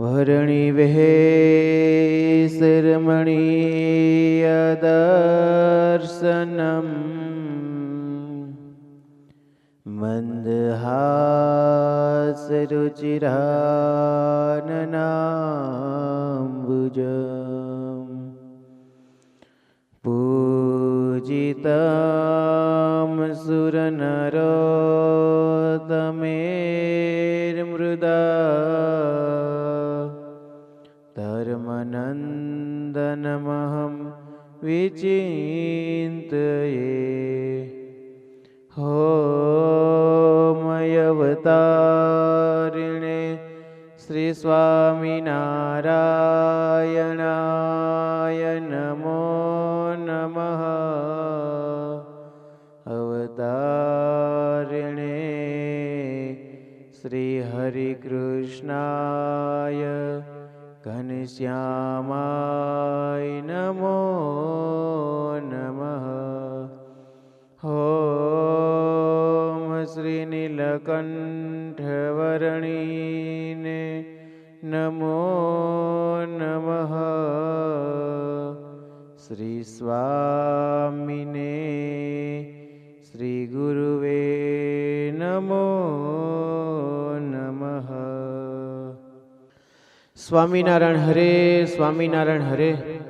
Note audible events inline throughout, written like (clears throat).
વરણી વહે શિરમણીય દર્શનમ. મંદહાસરુચિરાનનાંબુજમ પૂજિतं સુરનરોતમેર્મૃદા आत्मानन्दनमहं विचिन्तये होमयवतारिणे श्रीस्वामिनारायणाय नमो नमः अवतारिणे श्रीहरिकृष्णाय घनश्यामाय नमो नमः। ॐ श्रीनीलकण्ठवर्णीने नमो नमः। श्रीस्वामिने श्रीगुरुवे नमो સ્વામિનારાયણ હરે સ્વામિનારાયણ હરે.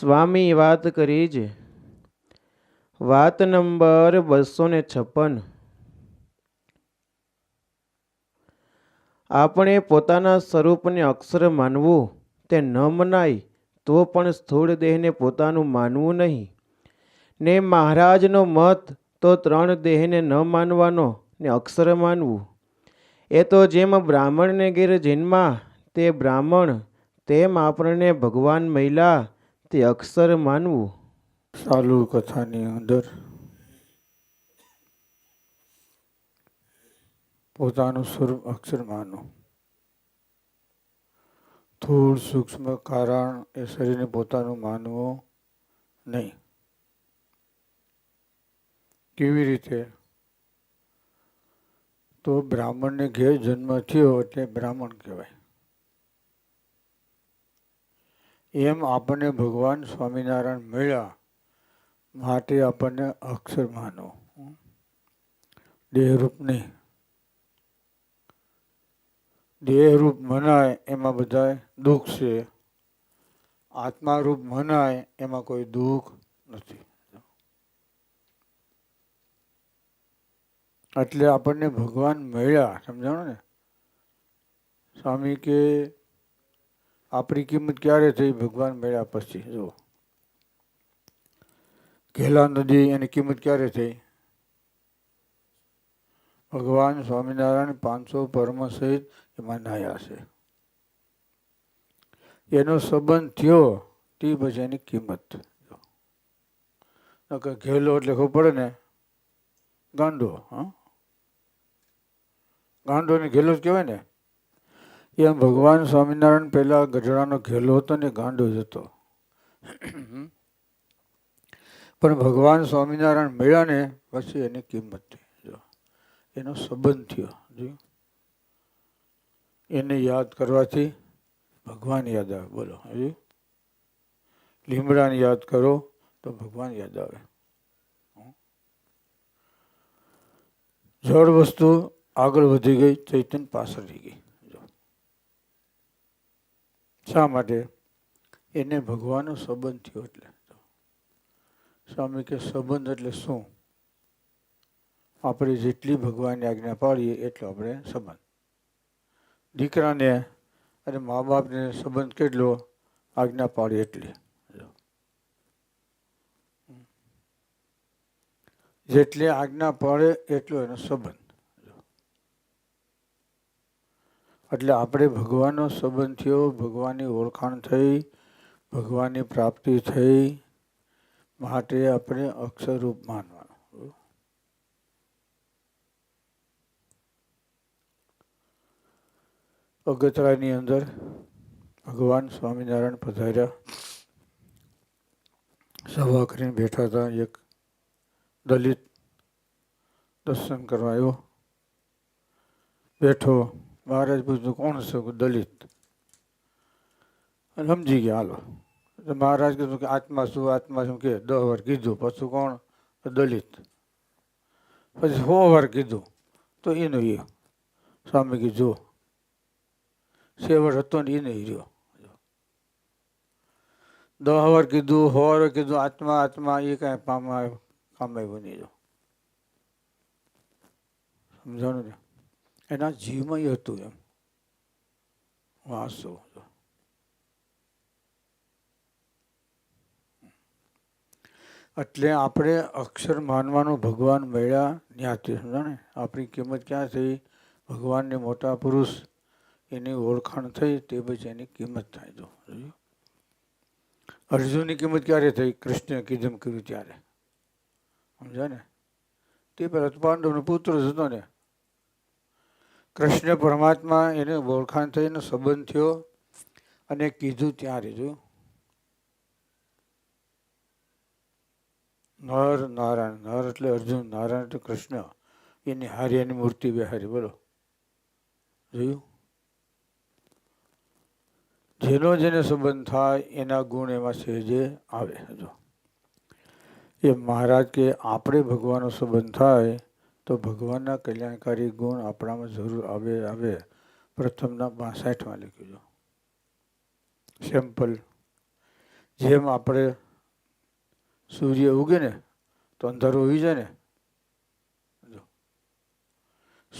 સ્વામી વાત કરી જ. વાત નંબર બસો ને છપ્પન. આપણે પોતાના સ્વરૂપને અક્ષર માનવું, તે ન મનાય તો પણ સ્થૂળ દેહને પોતાનું માનવું નહીં. ને મહારાજનો મત, તો ત્રણ દેહને ન માનવાનો, ને અક્ષર માનવું. એ તો જેમ બ્રાહ્મણને ઘેર જન્મા તે બ્રાહ્મણ, તેમ આપણને ભગવાન મહિલા, તે અક્ષર માનવું. ચાલુ કથાની અંદર પોતાનું સ્વરૂપ અક્ષર માનવું સ્થૂળ સૂક્ષ્મ કારણ એ શરીરને પોતાનું માનવું નહીં. કેવી રીતે? તો બ્રાહ્મણને ઘેર જન્મ થયો એટલે બ્રાહ્મણ કહેવાય. એમ આપણને ભગવાન સ્વામિનારાયણ મળ્યા માટે આપણને અક્ષર માનો. દેહરૂપ નહીં દેહરૂપ મનાય એમાં બધા દુઃખ છે. આત્મારૂપ મનાય એમાં કોઈ દુઃખ નથી. એટલે આપણને ભગવાન મળ્યા, સમજાણો ને? સ્વામી કે આપણી કિંમત ક્યારે થઈ ભગવાન મળ્યા પછી? જુઓ. ઘેલા નદી એની કિંમત ક્યારે થઈ? ભગવાન સ્વામિનારાયણ પાંચસો પરમ સહિત એમાં નાયા છે. એનો સંબંધ થયો તે પછી એની કિંમત નકર ઘેલો એટલે ખબર પડે ને? ગાંડો, હા? ગાંડો ને ઘેલો જ કહેવાય ને? એમ ભગવાન સ્વામિનારાયણ પહેલા ગઢડાનો ઘેલો હતો ને ગાંડો જ હતો પણ ભગવાન સ્વામિનારાયણ મળ્યા ને પછી એની કિંમત થઈ જો, એનો સંબંધ થયો. જો. એને યાદ કરવાથી ભગવાન યાદ આવે. બોલો હજી લીમડાને યાદ કરો તો ભગવાન યાદ આવે. જળ વસ્તુ આગળ વધી ગઈ, ચૈતન્ય પાછળ રહી ગઈ. શા માટે? એને ભગવાનનો સંબંધ થયો એટલે. સ્વામી કે, સંબંધ એટલે શું? આપણે જેટલી ભગવાનની આજ્ઞા પાડીએ, એટલો આપણે સંબંધ. દીકરાને અને મા બાપને સંબંધ કેટલો? આજ્ઞા પાડી એટલી. જેટલી આજ્ઞા પાડે, એટલો એનો સંબંધ. એટલે આપણે ભગવાનનો સંબંધ થયો, ભગવાનની ઓળખાણ થઈ, ભગવાનની પ્રાપ્તિ થઈ માટે આપણે અક્ષરરૂપ માનવાનું. અગતરાની અંદર ભગવાન સ્વામિનારાયણ પધાર્યા. સભા કરીને બેઠા હતા. એક દલિત દર્શન કરવા આવ્યો. બેઠો. મહારાજ પૂછ્યું કોણ છે દલિત. અને સમજી ગયા, હાલો. મહારાજ કીધું કે આત્મા શું આત્મા શું કે? દસ વાર કીધું. પછી કોણ? દલિત. પછી સો વાર કીધું. તો એનો એ. સ્વામી કીધું જો સેવડ હતો ને એને રહ્યો. દસ વાર કીધું, સો વાર કીધું, આત્મા આત્મા, એ કાંઈ પામા, કામ આવ્યું નહીં જો સમજાણું ને? એના જીવમાં હતું એમ. વાંસો એટલે આપણે અક્ષર માનવાનું ભગવાન મળ્યા ત્યાંથી સમજાણે આપણી કિંમત ક્યાં થઈ? ભગવાનને મોટા પુરુષ એની ઓળખાણ થઈ તે પછી એની કિંમત થાય જો? અર્જુનની કિંમત ક્યારે થઈ? કૃષ્ણે કીધમ કર્યું ત્યારે. સમજ્યા ને? તે પહેલાં પાંડવનો પુત્ર જ હતો ને. કૃષ્ણ પરમાત્મા એને ઓળખાણ થઈને સંબંધ થયો અને કીધું ત્યાં રીધું નર નારાયણ, નર એટલે અર્જુન, નારાયણ એટલે કૃષ્ણ. એની હારી, એની મૂર્તિ બિહારી બોલો. જોયું? જેનો જેને સંબંધ થાય, એના ગુણ એમાં સહેજે આવે. જો. એ મહારાજ કે, આપણે ભગવાનનો સંબંધ થાય તો ભગવાનના કલ્યાણકારી ગુણ આપણામાં જરૂર આવે આવે. પ્રથમના બાસઠમાં લખ્યું છે. સિમ્પલ જેમ આપણે સૂર્ય ઉગે ને, તો અંધારું હોઈ જાય ને. જો.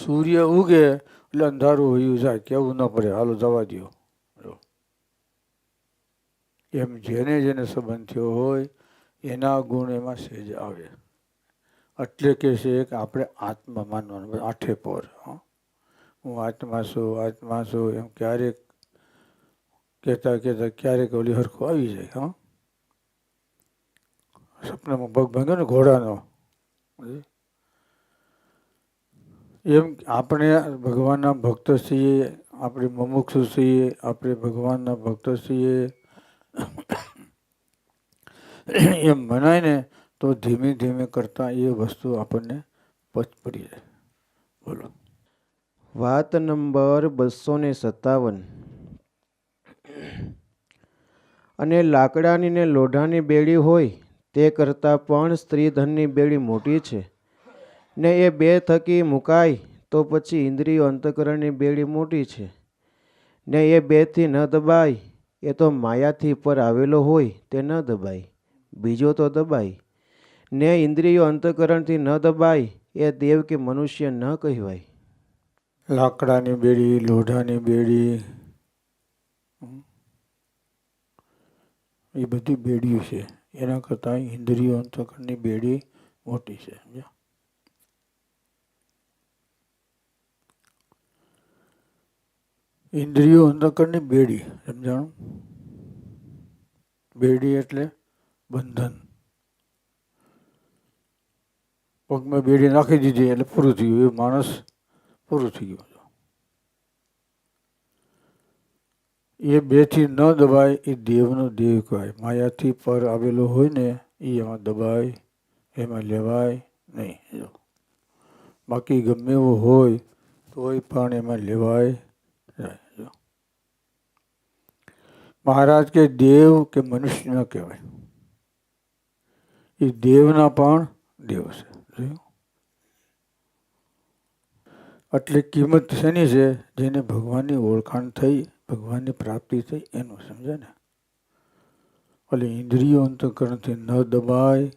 સૂર્ય ઉગે એટલે અંધારું હોયું જાય, કેવું ન પડે. હાલો, જવા દો જો. એમ જેને જેને સંબંધ થયો હોય, એના ગુણ એમાં સહેજ આવે. એટલે કે છે કે આપણે આત્મા માનવાનું. આઠે પોર, હું. આત્મા છું આત્મા છું, એમ ક્યારેક કહેતા કહેતા ક્યારેક ઓલી હરખું આવી જાય, હં. સપનામાં પગ ભાંગ્યો ને ઘોડાનો. એમ આપણે ભગવાનના ભક્ત છીએ, આપણે મમુક્ષુ છીએ, આપણે ભગવાનના ભક્ત છીએ. એમ મનાય ને તો ધીમે ધીમે કરતાં એ વસ્તુ આપણને પચ પડી જાય બોલો. વાત નંબર બસો ને સત્તાવન. અને લાકડાની ને લોઢાની બેડી હોય તે કરતાં પણ સ્ત્રીધનની બેડી મોટી છે. ને એ બે થકી મુકાય તો પછી ઇન્દ્રિયો અંતકરણની બેડી મોટી છે. ને એ બેથી ન દબાય એ તો માયાથી પર આવેલો હોય તે ન દબાય. બીજો તો દબાય. ને ઇન્દ્રિયો અંતકરણથી ન દબાય, એ દેવ કે મનુષ્ય ન કહેવાય. લાકડાની બેડી, લોઢાની બેડી એ બધી બેડીઓ છે. એના કરતાં ઇન્દ્રિયો અંતકરણની બેડી મોટી છે, સમજ્યા? ઇન્દ્રિયો અંતકરની બેડી, સમજાણું? બેડી એટલે બંધન. પગમાં બેડી નાખી દીધી એટલે પૂરું થયું. એ માણસ પૂરું થઈ ગયું એ બેથી ન દબાય, એ દેવનો દેવ કહેવાય. માયાથી પર આવેલો હોય ને, એ એમાં દબાય, એમાં લેવાય નહીં, જો. બાકી ગમે એવો હોય, તોય પણ એમાં લેવાય જો. મહારાજ કે દેવ કે મનુષ્ય ન કહેવાય. એ દેવના પણ દેવ છે. એટલે કિંમત શેની છે? જેને ભગવાનની ઓળખાણ થઈ, ભગવાનની પ્રાપ્તિ થઈ, એનું સમજે ને? એટલે ઇન્દ્રિયો અંતકરણથી ન દબાય.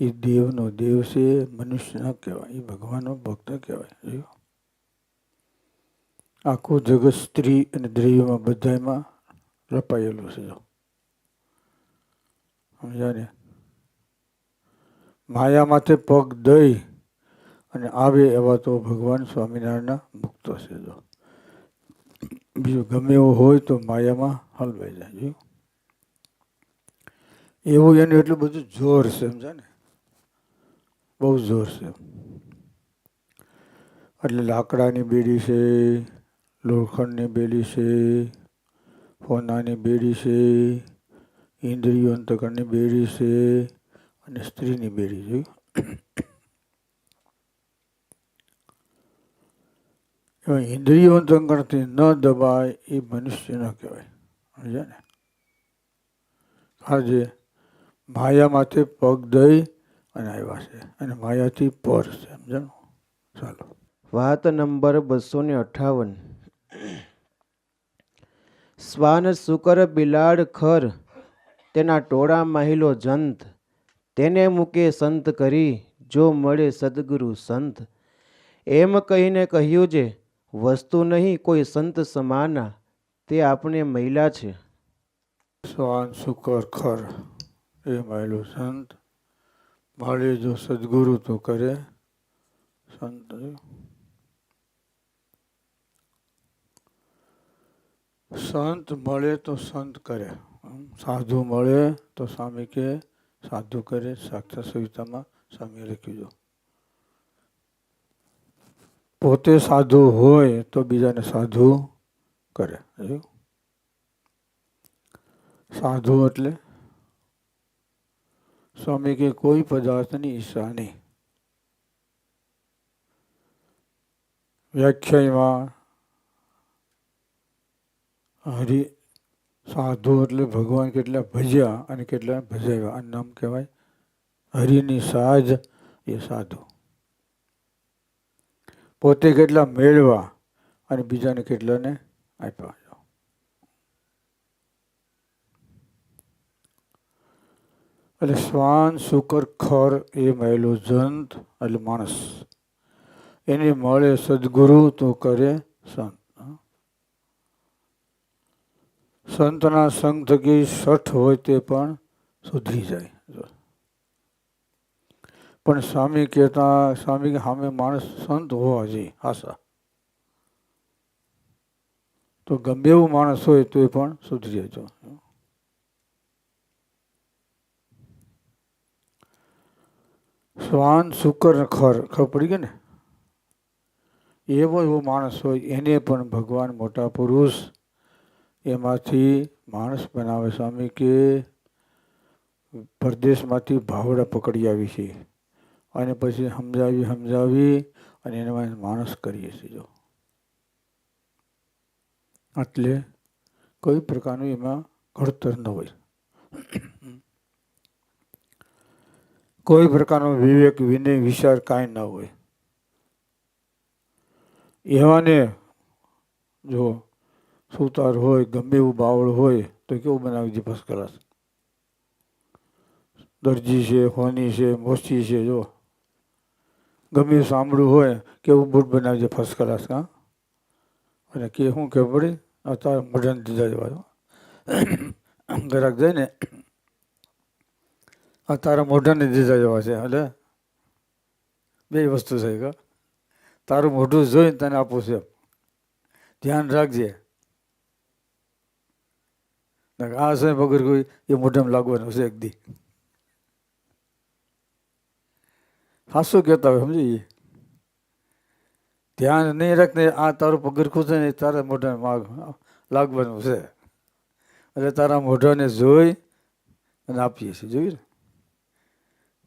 એ દેવનો દેવ છે મનુષ્ય ન કહેવાય, એ ભગવાનનો ભક્ત કહેવાય જોયું આખું જગત સ્ત્રી અને દ્રવ્યમાં બધામાં લપાયેલું છે, જો. સમજાને માયા માથે પગ દઈ અને આવે એવા તો ભગવાન સ્વામિનારાયણના ભક્તો છે જો. બીજું ગમે એવું હોય તો માયામાં હલવાઈ જાય જોયું એવું એનું એટલું બધું જોર છે સમજા ને બહુ જોર છે. એટલે લાકડાની બેડી છે, લોખંડની બેડી છે, ફોનાની બેડી છે ઇન્દ્રિયો અંતકરની બેડી છે અને સ્ત્રીની બેડી જોયું એમાં ઇન્દ્રિયો અંતકરણથી ન દબાય એ મનુષ્ય ન કહેવાય. સમજ્યા ને? આજે માયામાંથી પગ દઈ અને આવ્યા છે. અને માયાથી પર છે. સમજાણું ચાલો. વાત નંબર બસો ને અઠાવન. શ્વાન શુકર બિલાડ ખર, તેના ટોળા માહિલો જંત તેને મૂકે સંત કરી, જો મળે સદગુરુ સંત. એમ કહીને કહ્યું છે વસ્તુ નહીં, કોઈ સંત સમાના, તે આપણે મહિલા છે. સ્વાન શુકર ખર, એ માયલું સંત. મળે જો સદગુરુ તો કરે, સંત સંત મળે તો સંત કરે. સાધુ મળે તો સ્વામી કે સાધુ કરે, સાક્ષાત સવિતામાં સામે લખ્યું પોતે સાધુ હોય તો બીજાને સાધુ કરે સાધુ એટલે સ્વામી કે કોઈ પદાર્થની ઈચ્છા નહીં. વ્યાખ્યામાં હરિ સાધુ એટલે ભગવાન કેટલા ભજ્યા અને કેટલા ભજાવ્યા આ નામ કહેવાય? હરિની સાજ એ સાધુ. પોતે કેટલા મેળવા અને બીજાને કેટલાને આપ્યા. એટલે શ્વાન, શુકર, ખર એ મળેલો જંત એટલે માણસ. એને મળે સદગુરુ તો કરે સંત. સંતના સંગ થકી સઠ હોય તે પણ સુધરી જાય. પણ સ્વામી કહેતા, સ્વામી કે સામે માણસ સંત હોવા જોઈએ આશા. તો ગમે એવું માણસ હોય તો એ પણ સુધરી જજો શ્વાન, શુકર ખર, ખબર પડી ગઈ ને? એવો એવો માણસ હોય, એને પણ ભગવાન મોટા પુરુષ એમાંથી માણસ બનાવે સ્વામી કે પરદેશમાંથી ભાવડા પકડી આવી છે. અને પછી સમજાવી સમજાવી અને એમાં માણસ કરીએ છીએ જો. એટલે કોઈ પ્રકારનું એમાં ઘડતર ન હોય. કોઈ પ્રકારનો વિવેક, વિનય, વિચાર કાંઈ ન હોય. એવાને જો સુતાર હોય, ગમે એવું બાવળ હોય, તો કેવું બનાવી ફર્સ્ટ ક્લાસ દરજી છે હોની છે, મોસી છે, જો. ગમે એવું સાંભળ્યું હોય, કેવું બૂટ બનાવી ફર્સ્ટ ક્લાસ હા? અને કે શું કે પડી? અત્યારે મઢન દીધા જવા ગ્રાહક (coughs) જાય ને તારા મોઢાને દીધા જેવા છે, એટલે? બે વસ્તુ છે તારું મોઢું જોઈને તને આપું છે ધ્યાન રાખજે. આ સમય વગર કોઈ એ મોઢામાં લાગવાનું છે એક દી. હાસું કહેતા હોય, સમજી ધ્યાન નહીં રાખને આ તારું પગરખું છે ને તારા મોઢાને લાગવાનું છે. એટલે તારા મોઢાને જોઈ અને આપીએ છીએ, જોયું ને?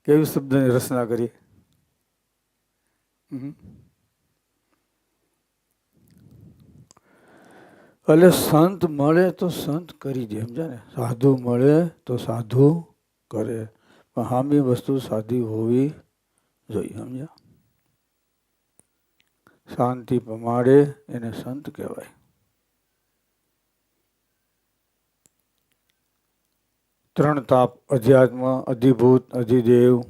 કેવી શબ્દની રચના કરી? એટલે સંત મળે તો સંત કરી દે સમજા ને? સાધુ મળે તો સાધુ કરે. પણ હામી વસ્તુ સાધી હોવી જોઈએ, સમજ્યા? શાંતિ પમાડે એને સંત કહેવાય. ત્રણ તાપ, અધ્યાત્મ, અધિભૂત, અધિદેવ.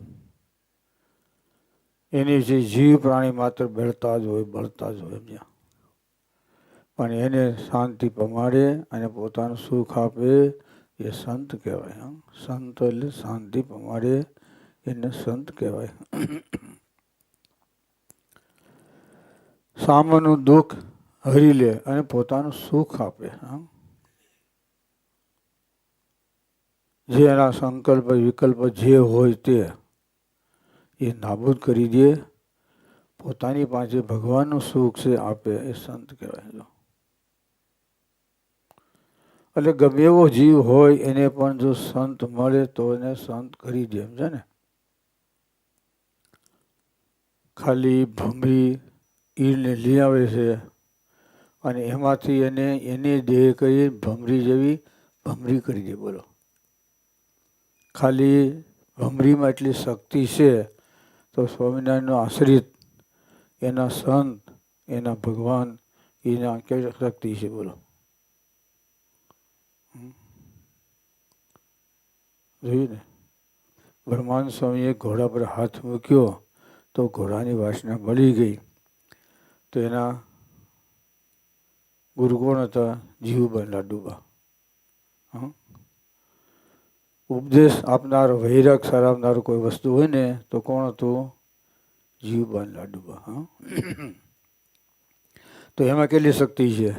એની જે જીવ પ્રાણી માત્ર બેળતા જ હોય, બળતા જ હોય, સમજ્યા? પણ એને શાંતિ પમાડે અને પોતાનું સુખ આપે એ સંત કહેવાય સંત એટલે શાંતિ પમાડે એને સંત કહેવાય. સામાનું દુઃખ હરી લે અને પોતાનું સુખ આપે જે એના સંકલ્પ, વિકલ્પ જે હોય તે એ નાબૂદ કરી દે. પોતાની પાસે ભગવાનનું સુખ છે, આપે એ સંત કહેવાય એટલે ગમે એવો જીવ હોય, એને પણ જો સંત મળે તો એને સંત કરી દે સમજે ને? ખાલી ભમરી ઈરને લઈ આવે છે અને એમાંથી એને એને દેહ કરી ભમરી જેવી ભમરી કરી દે, બોલો. ખાલી ભમરીમાં એટલી શક્તિ છે તો સ્વામિનારાયણનો આશ્રિત એના સંત, એના ભગવાન એના કેવી શક્તિ છે, બોલો હમ? જોયું ને? બ્રહ્માંડ સ્વામીએ ઘોડા પર હાથ મૂક્યો તો ઘોડાની વાસના મળી ગઈ. તો એના ગુરુ કોણ હતા? જીવબા લાડુબા? ઉપદેશ આપનાર, વૈરાગ સરાવનાર કોઈ વસ્તુ હોય ને તો કોણ હતું? જીવબા લાડુબા હં? તો એમાં કેટલી શક્તિ છે?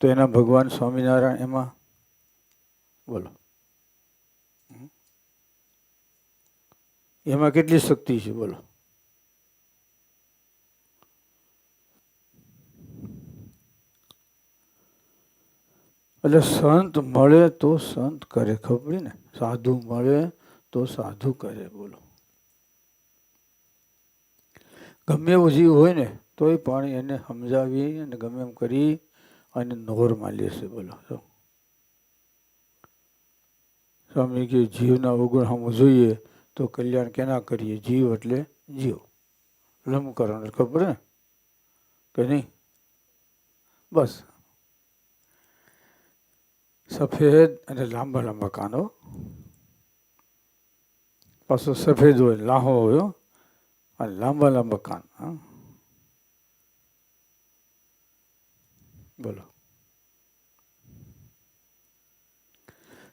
તો એના ભગવાન સ્વામિનારાયણ એમાં બોલો. એમાં કેટલી શક્તિ છે, બોલો. એટલે સંત મળે તો સંત કરે, ખબર ને? સાધુ મળે તો સાધુ કરે, બોલો. ગમે એવું જીવ હોય ને, તોય પણ એને સમજાવી અને ગમે એમ કરી અને નોરમાં લેશે બોલો. સ્વામી કે જીવના અવગુણ હમ જોઈએ. તો કલ્યાણ કેના કરીએ? જીવ એટલે જીવ. લંબકરણ ખબર ને કે નહીં? બસ. સફેદ અને લાંબા લાંબા કાનો પાછો સફેદ હોય, લાહો હોય અને લાંબા લાંબા કાન હા. બોલો.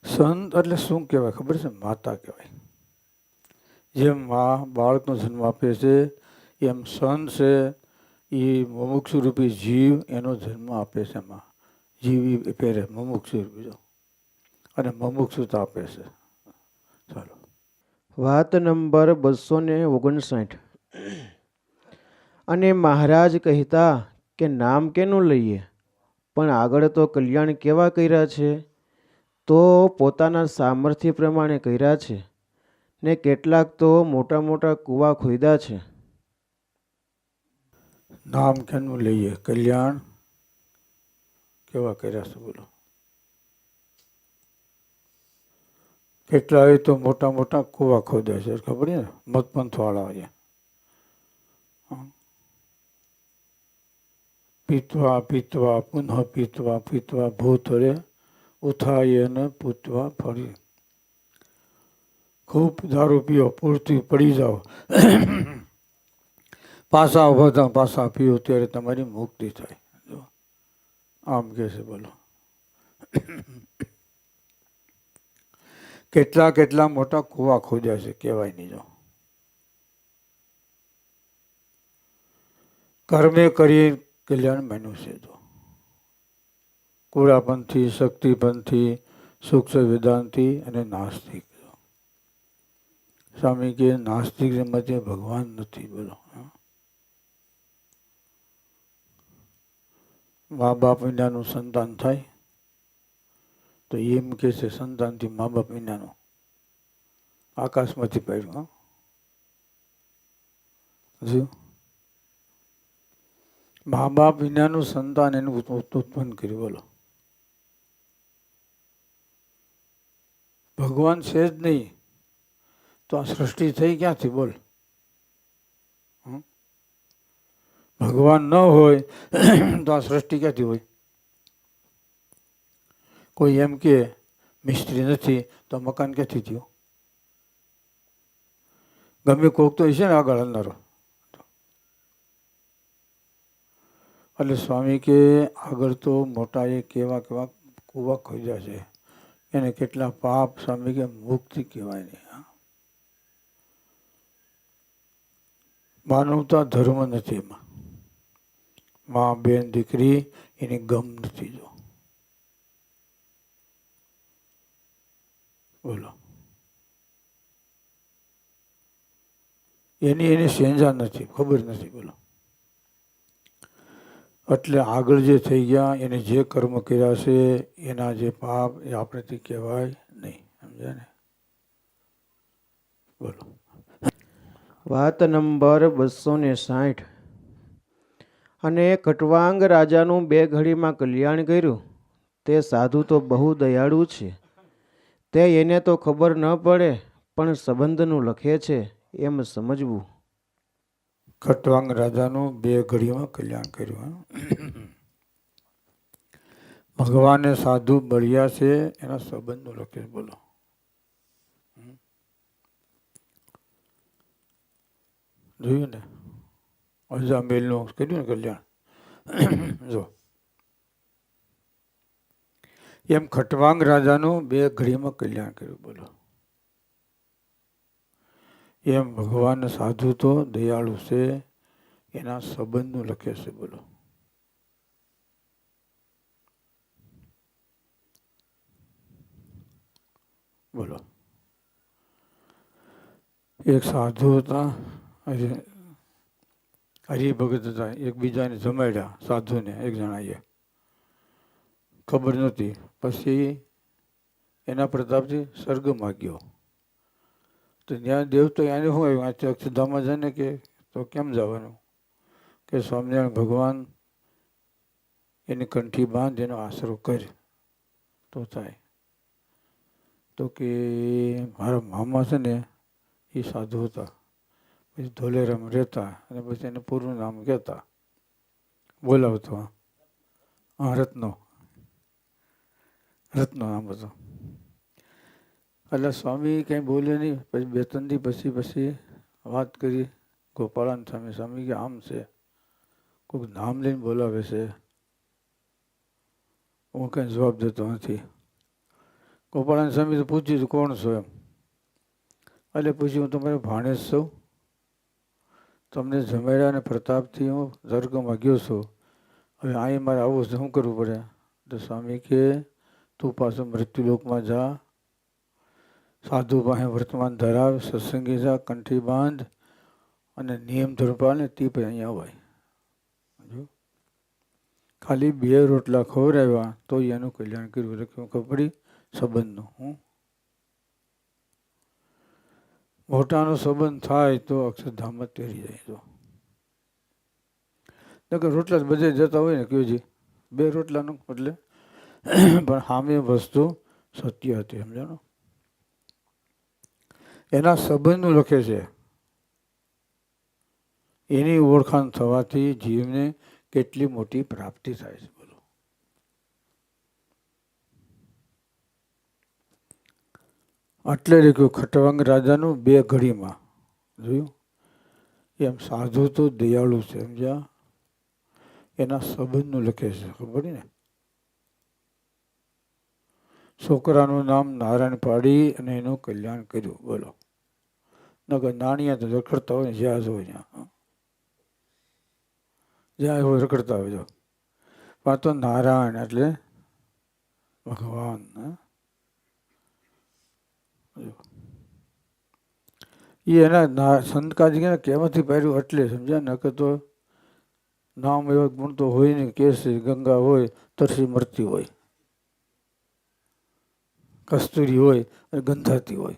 સંત એટલે શું કહેવાય? ખબર છે? માતા કહેવાય. જેમ મા બાળકનો જન્મ આપે છે, એમ સન છે એ મુમુક્ષુ રૂપી જીવ એનો જન્મ આપે છે માં જીવી પહેરે, મુમુક્ષુ રૂપી અને મુમુક્ષુતા આપે છે. ચાલો. વાત નંબર બસો ને ઓગણસાઠ. અને મહારાજ કહેતા કે નામ કેનું લઈએ? પણ આગળ તો કલ્યાણ કેવા કર્યા છે? તો પોતાના સામર્થ્ય પ્રમાણે કર્યા છે. ને કેટલાક તો મોટા મોટા કૂવા ખોદ્યા છે. નામ કેનું લઈએ? કલ્યાણ? કેવા કર્યા છે બોલો? કેટલાય તો મોટા મોટા કૂવા ખોદ્યા છે, ખબર ને મતપંથવાળા હોય પીતવા પીતવા, પુનઃ પીતવા પીતવા ભૂતળે ઉથાય ને પૂતવા ફરી. ખૂબ દારૂ પીઓ, પૂરતી પડી જાઓ. પાસા બધા પાસા પીઓ, ત્યારે તમારી મુક્તિ થાય. જો, આમ કે છે, બોલો. કેટલા કેટલા મોટા કુવા ખોદ્યા છે, કહેવાય નહીં, જો. કર્મે કરી કલ્યાણ બન્યું છે તો કુળાપંથી, શક્તિપંથી સૂક્ષ્મ વેદાંતિ અને નાસ્તિક. સ્વામી કે નાસ્તિક મતે ભગવાન નથી બોલો. મા બાપ વિનાનું સંતાન થાય તો એમ કે છે, સંતાનથી મા બાપ વિનાનું. આકાશમાંથી પડ્યું હજુ? મા બાપ વિનાનું સંતાન એનું ઉત- ઉત- ઉત્પન્ન કર્યું, બોલો. ભગવાન છે જ નહીં. તો આ સૃષ્ટિ થઈ ક્યાંથી બોલ? ભગવાન ન હોય તો આ સૃષ્ટિ ક્યાંથી હોય? કોઈ એમ કે, મિસ્ત્રી નથી, તો મકાન ક્યાંથી થયું? ગમે કોક તો છે ને આગળ હલનારો એટલે સ્વામી કે, આગળ તો મોટા એ કેવા કેવા કુવા ખોજ્યા છે. એને કેટલા પાપ સ્વામી કે મુક્તિ કહેવાય નહીં. માનવતા ધર્મ નથી એમાં. મા, બેન, દીકરી, એને ગમ નથી જો. બોલો. એની એની સેંજા નથી, ખબર નથી, બોલો. એટલે આગળ જે થઈ ગયા, એને જે કર્મ કર્યા છે, એના જે પાપ એ આપણેથી કહેવાય નહીં, સમજાય ને? બોલો. વાત નંબર બસો ને સાઠ. અને કટવાંગ રાજાનું બે ઘડીમાં કલ્યાણ કર્યું. તે સાધુ તો બહુ દયાળુ છે. તે એને તો ખબર ન પડે, પણ સંબંધનું લખે છે એમ સમજવું. કટવાંગ રાજાનું બે ઘડીમાં કલ્યાણ કર્યું. ભગવાને સાધુ બળ્યા છે, એના સંબંધનું લખે બોલો. જોયું ને? અજામેલનું કર્યું ને કલ્યાણ? જો. એમ ખટવાંગ રાજાનું બે ઘડીમાં કલ્યાણ કર્યું, બોલો. એમ ભગવાન સાધુ તો દયાળુ છે, એના સંબંધનું લખે છે, બોલો. બોલો. એક સાધુ હતા હરિભગત હતા એકબીજાને જમાડ્યા સાધુને, એક જણાએ. ખબર નહોતી. પછી એના પ્રતાપથી સ્વર્ગમાં ગયો તો ત્યાં દેવ તો એને શું આવ્યું? આ અક્ષરધામમાં છે ને કે, તો કેમ જવાનું? કે સ્વામિનારાયણ ભગવાન એની કંઠી બાંધ, એનો આશરો કર. તો થાય. તો કે મારા મામા છે ને, એ સાધુ હતા. પછી ધોલેરામ રહેતા અને પછી એને પૂરું નામ કહેતા. બોલાવતો હા રત્નો. રત્નો નામ હતું. એટલે સ્વામી કંઈ બોલે નહીં. પછી બે ત્રણ દી પછી પછી વાત કરી. ગોપાળાન સ્વામી સ્વામી કે આમ છે. કોઈક નામ લઈને બોલાવે છે. હું કંઈ જવાબ દેતો નથી. ગોપાળાન સ્વામી તો પૂછ્યું કોણ છો? એમ. એટલે પૂછ્યું, હું તમારે ભાણેજ છું. તમને જમેડા અને પ્રતાપથી હું સ્વર્ગમાં ગયો છું. હવે અહીં મારે આવું શું કરવું પડે? તો સ્વામી કે, તું પાછો મૃત્યુલોકમાં જા. સાધુ પાસે વર્તમાન ધરાવ, સત્સંગી જા, કંઠી બાંધ અને નિયમ ધર્મ ને તે પછી અહીંયા હોય ખાલી બે રોટલા ખવડાવ્યા તો એનું કલ્યાણ કર્યું. રાખ્યું ખબર સંબંધનું. હું મોટાનો સંબંધ થાય તો અક્ષરધામ જ તેરી જાય તો નકર રોટલા જ બધે જતા હોય ને કયોજી બે રોટલાનું એટલે (clears throat) પણ સામે વસ્તુ સત્ય હતી, સમજાણો? એના સંબંધનું લખે છે, એની ઓળખાણ થવાથી જીવને કેટલી મોટી પ્રાપ્તિ થાય છે બોલો એટલે લખ્યું ખટવાંગ રાજાનું બે ઘડીમાં. જોયું? એમ સાધુ તો દયાળુ છે, સમજ્યા? એના સંબંધનું લખે છે, ખબર ને? છોકરાનું નામ નારાયણ પાડી અને એનું કલ્યાણ કર્યું. બોલો. નગર નાણિયા તો રખડતા હોય જ્યાં હોય ત્યાં. જ્યાં હોય રખડતા હોય, જો. પણ તો નારાયણ એટલે ભગવાન, હા? એ એના ના સંતકાજી કે કહેવાથી પાડ્યું એટલે, સમજ્યા? નકર તો નામ એવા ગુણ તો હોય ને કેસરી ગંગા હોય, તરસી મરતી હોય, કસ્તુરી હોય, અને ગંધાતી હોય.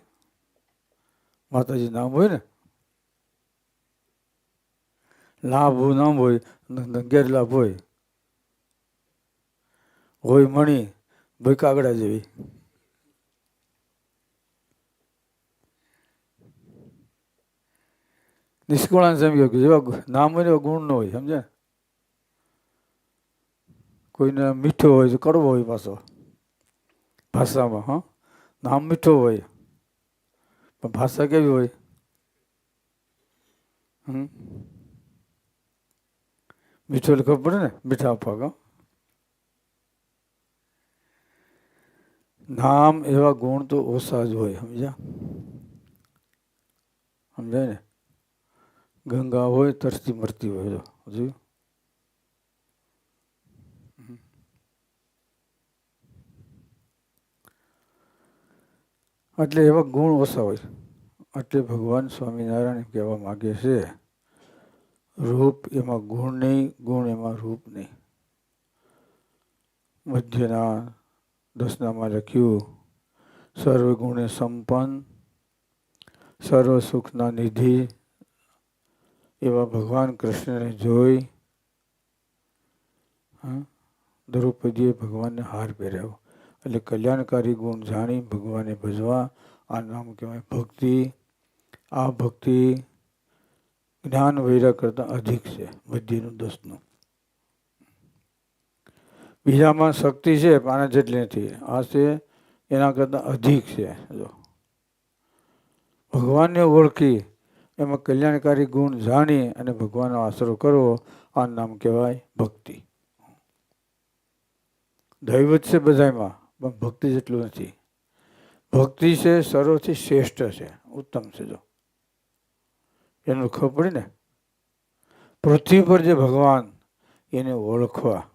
માતાજી નામ હોય ને? લાભ નામ હોય ગેરલાભ હોય. હોય મણી ભૂકાગડા કાગડા જેવી. નિષ્કુળાન સમજો જેવા નામ હોય એવા ગુણ ન હોય, સમજ્યા? કોઈને મીઠો હોય તો કડવો હોય પાછો. ભાષામાં, હા? નામ મીઠો હોય, પણ ભાષા કેવી હોય? હમ? મીઠો એટલે ખબર પડે ને? મીઠા પાક? નામ એવા ગુણ તો ઓછા જ હોય, સમજ્યા? સમજાય ને? ગંગા હોય, તરસતી મરતી હોય હજુ. એટલે એવા ગુણ ઓછા હોય. એટલે ભગવાન સ્વામિનારાયણ કહેવા માગે છે, રૂપ એમાં ગુણ નહીં, ગુણ એમાં રૂપ નહીં. મધ્યના દસનામાં લખ્યું સર્વ ગુણે સંપન્ન સર્વ સુખના નિધિ એવા ભગવાન કૃષ્ણને જોઈ દ્રૌપદીએ ભગવાનને હાર પહેર્યો. એટલે કલ્યાણકારી ગુણ જાણી ભગવાને ભજવા આ નામ કહેવાય ભક્તિ. આ ભક્તિ જ્ઞાન વૈરા કરતાં અધિક છે બધીનું દસનું બીજામાં શક્તિ છે આના જેટલી નથી. આ છે, એના કરતાં અધિક છે, જો. ભગવાનને ઓળખી એમાં કલ્યાણકારી ગુણ જાણી અને ભગવાનનો આશરો કરવો, આ નામ કહેવાય ભક્તિ. દૈવત છે બધામાં પણ ભક્તિ જેટલું નથી. ભક્તિ છે, સર્વથી શ્રેષ્ઠ છે, ઉત્તમ છે જો. એનું ખબર પડી ને? પૃથ્વી પર જે ભગવાન, એને ઓળખવા,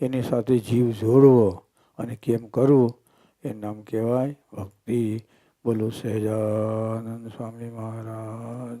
એની સાથે જીવ જોડવો અને કેમ કરવું, એ નામ કહેવાય ભક્તિ. બોલો સહેજાનંદ સ્વામી મહારાજ